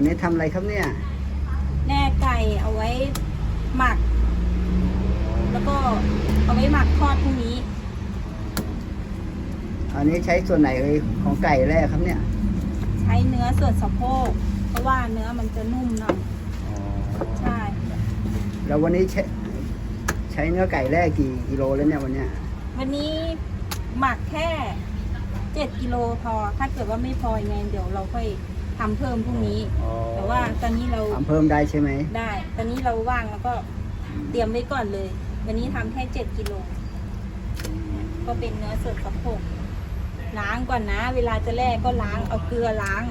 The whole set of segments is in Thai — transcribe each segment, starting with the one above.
วันนี้ทำอะไรครับเนี่ยแน่ไก่เอาไว้หมัก แล้วก็เอาไว้หมักทอดพรุ่งนี้ อันนี้ใช้ส่วนไหนเอ่ยของไก่แรกครับเนี่ย ใช้เนื้อส่วนสะโพกเพราะว่าเนื้อมันจะนุ่มหน่อยใช่ แล้ววันนี้ใช้ใช้เนื้อไก่แรกกี่กิโลแล้วเนี่ยวันเนี้ย วันนี้หมักแค่เจ็ดกิโลพอ ถ้าเกิดว่าไม่พอยังไงเดี๋ยวเราค่อย ทำเพิ่มพรุ่งนี้แต่ว่าตอนนี้เราทำเพิ่มได้ใช่ไหมได้ ตอนนี้เราว่างแล้วก็เตรียมไว้ก่อนเลย วันนี้ทำแค่เจ็ดกิโล ก็เป็นเนื้อส่วนสะโพกล้างก่อนนะ เวลาจะแล่ก็ล้างเอาเกลือล้าง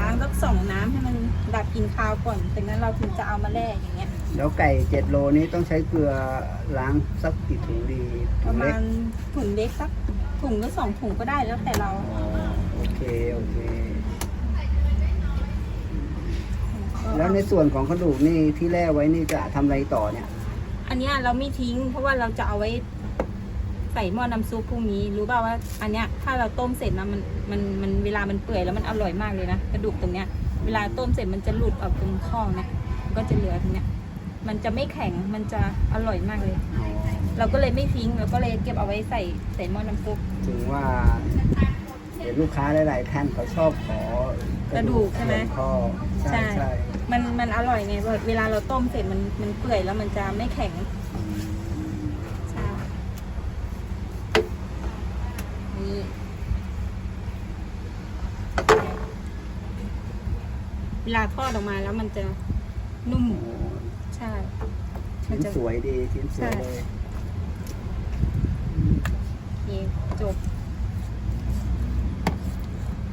ล้างสักสองน้ำให้มันดับกลินคาวก่อนจากนั้นเราถึงจะเอามาแล่อย่างเงี้ย แล้วไก่เจ็ดโลนี้ต้องใช้เกลือล้างสักกี่ถุงดีปถุระงมาเล็กณถุงเล็กสักถุงหรือสองถุงก็ได้แล้วแต่เรา อ๋อโอเค โอเค แล้วในส่วนของกระดูกนี่ที่แล่ไว้นี่จะทำอะไรต่อเนี่ย อันเนี้ยเราไม่ทิ้ง เพราะว่าเราจะเอาไว้ใส่หม้อน้ำซุปพรุ่งนี้ รู้เปล่าว่า อันเนี้ยถ้าเราต้มเสร็จนะมันมันมันเวลามันเปื่อยแล้วมันอร่อยมากเลยนะกระดูกตรงเนี้ย เวลาต้มเสร็จมันจะหลุดออกตรงข้องนะมันก็จะเหลือตรงเนี้ย มันจะไม่แข็งมันจะอร่อยมากเลย เราก็เลยไม่ทิ้งเราก็เลยเก็บเอาไว้ใส่ใส่หม้อน้ำซุปถึงว่าเห็นลูกค้าหลายๆท่านเขาชอบขอกระดูกใช่ไหมส่วนข้อใช่ใช่ใช่ มันมันอร่อยไงเวลาเราต้มเสร็จมันมันเปื่อยแล้วมันจะไม่แข็งอืมใช่นี่เวลาทอดออกมาแล้วมันจะนุ่มโอ้ใช่มัชิ้นนจะสวยดีชิ้นสวยเลยนี่จบ